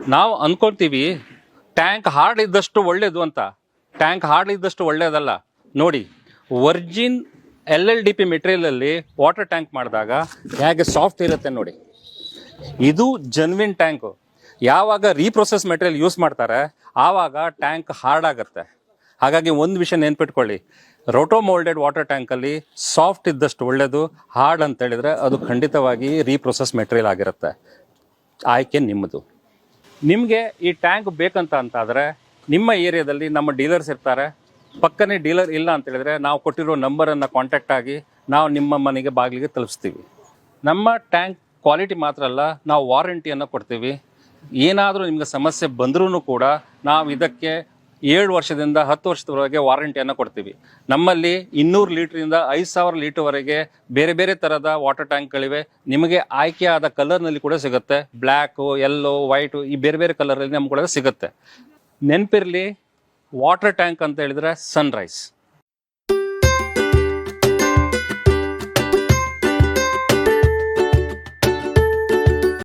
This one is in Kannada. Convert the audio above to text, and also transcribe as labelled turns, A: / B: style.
A: ನಾವು ಅನ್ಕೊಳ್ತೀವಿ, ಟ್ಯಾಂಕ್ ಹಾರ್ಡ್ ಇದ್ದಷ್ಟು ಒಳ್ಳೇದು ಅಂತ. ಟ್ಯಾಂಕ್ ಹಾರ್ಡ್ ಇದ್ದಷ್ಟು ಒಳ್ಳೇದಲ್ಲ. ನೋಡಿ, virgin L L D P ಮೆಟೀರಿಯಲಲ್ಲಿ water tank ಮಾಡಿದಾಗ ಹೇಗೆ ಸಾಫ್ಟ್ ಇರುತ್ತೆ ನೋಡಿ. ಇದು ಜನ್ವಿನ್ ಟ್ಯಾಂಕು. ಯಾವಾಗ ರೀಪ್ರೊಸೆಸ್ ಮೆಟೀರಿಯಲ್ ಯೂಸ್ ಮಾಡ್ತಾರೆ, ಆವಾಗ ಟ್ಯಾಂಕ್ ಹಾರ್ಡ್ ಆಗುತ್ತೆ ಹಾಗಾಗಿ ಒಂದು ವಿಷಯ ನೆನ್ಪಿಟ್ಕೊಳ್ಳಿ. ರೋಟೋ ಮೋಲ್ಡೆಡ್ ವಾಟರ್ ಟ್ಯಾಂಕಲ್ಲಿ ಸಾಫ್ಟ್ ಇದ್ದಷ್ಟು ಒಳ್ಳೆಯದು ಹಾರ್ಡ್ ಅಂತ ಹೇಳಿದ್ರೆ ಅದು ಖಂಡಿತವಾಗಿ ರೀಪ್ರೊಸೆಸ್ ಮೆಟೀರಿಯಲ್ ಆಗಿರುತ್ತೆ. ಆಯ್ಕೆ ನಿಮ್ಮದು. ನಿಮಗೆ ಈ ಟ್ಯಾಂಕ್ ಬೇಕಂತ ಅಂತಾದರೆ ನಿಮ್ಮ ಏರಿಯಾದಲ್ಲಿ ನಮ್ಮ ಡೀಲರ್ಸ್ ಇರ್ತಾರೆ. ಪಕ್ಕನೇ ಡೀಲರ್ ಇಲ್ಲ ಅಂತ ಹೇಳಿದ್ರೆ ನಾವು ಕೊಟ್ಟಿರೋ ನಂಬರನ್ನು ಕಾಂಟ್ಯಾಕ್ಟ್ ಆಗಿ ನಾವು ನಿಮ್ಮ ಮನೆಗೆ ಬಾಗಿಲಿಗೆ ತಲುಪಿಸ್ತೀವಿ. ನಮ್ಮ ಟ್ಯಾಂಕ್ ಕ್ವಾಲಿಟಿ ಮಾತ್ರ ಅಲ್ಲ, ನಾವು ವಾರಂಟಿಯನ್ನು ಕೊಡ್ತೀವಿ. ಏನಾದರೂ ನಿಮಗೆ ಸಮಸ್ಯೆ ಬಂದರೂ ಕೂಡ ನಾವು ಇದಕ್ಕೆ ಏಳು ವರ್ಷದಿಂದ ಹತ್ತು ವರ್ಷದವರೆಗೆ ವಾರಂಟಿಯನ್ನು ಕೊಡ್ತೀವಿ. ನಮ್ಮಲ್ಲಿ ಇನ್ನೂರು ಲೀಟ್ರಿಂದ ಐದು ಸಾವಿರ ಲೀಟ್ರ್ವರೆಗೆ ಬೇರೆ ಬೇರೆ ಥರದ ವಾಟರ್ ಟ್ಯಾಂಕ್ಗಳಿವೆ. ನಿಮಗೆ ಆಯ್ಕೆಯಾದ ಕಲರ್ನಲ್ಲಿ ಕೂಡ ಸಿಗುತ್ತೆ. ಬ್ಲ್ಯಾಕು ಯೆಲ್ಲೋ ವೈಟು ಈ ಬೇರೆ ಬೇರೆ ಕಲರಲ್ಲಿ ನಮ್ಗೆ ಕೂಡ ಸಿಗುತ್ತೆ. ನೆನಪಿರಲಿ, ವಾಟರ್ ಟ್ಯಾಂಕ್ ಅಂತ ಹೇಳಿದರೆ ಸನ್ರೈಸ್.